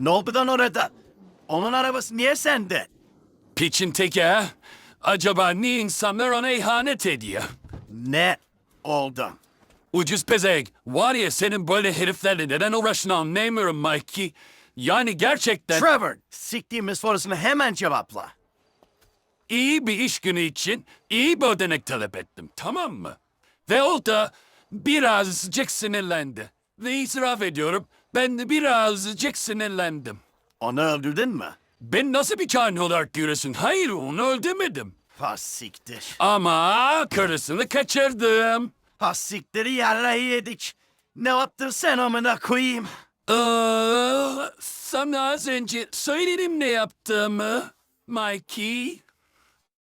Ne oldu lan orada? Onun arabası niye sende? Piçin teki ha? Acaba niye insanlar ona ihanet ediyor? Ne oldu? Ucuz pezek. Var ya senin böyle heriflerle neden uğraşını anlayamıyorum Mikey. Yani gerçekten Trevor, siktiğimiz sorusunu hemen cevapla. iyi bir iş günü için iyi bir ödenek talep ettim. Tamam mı? Ve o da birazcık sinirlendi. Ve itiraf ediyorum ben de birazcık sinirlendim. Onu öldürdün mü? Ben nasıl bir kanun olarak görüyorsun? Hayır onu öldürmedim. Ha siktir. Ama karısını kaçırdım. Ha siktiri yarrayı yedik. Ne yaptın sen amına koyayım? Aa, sana az önce söyledim ne yaptığımı, Mikey.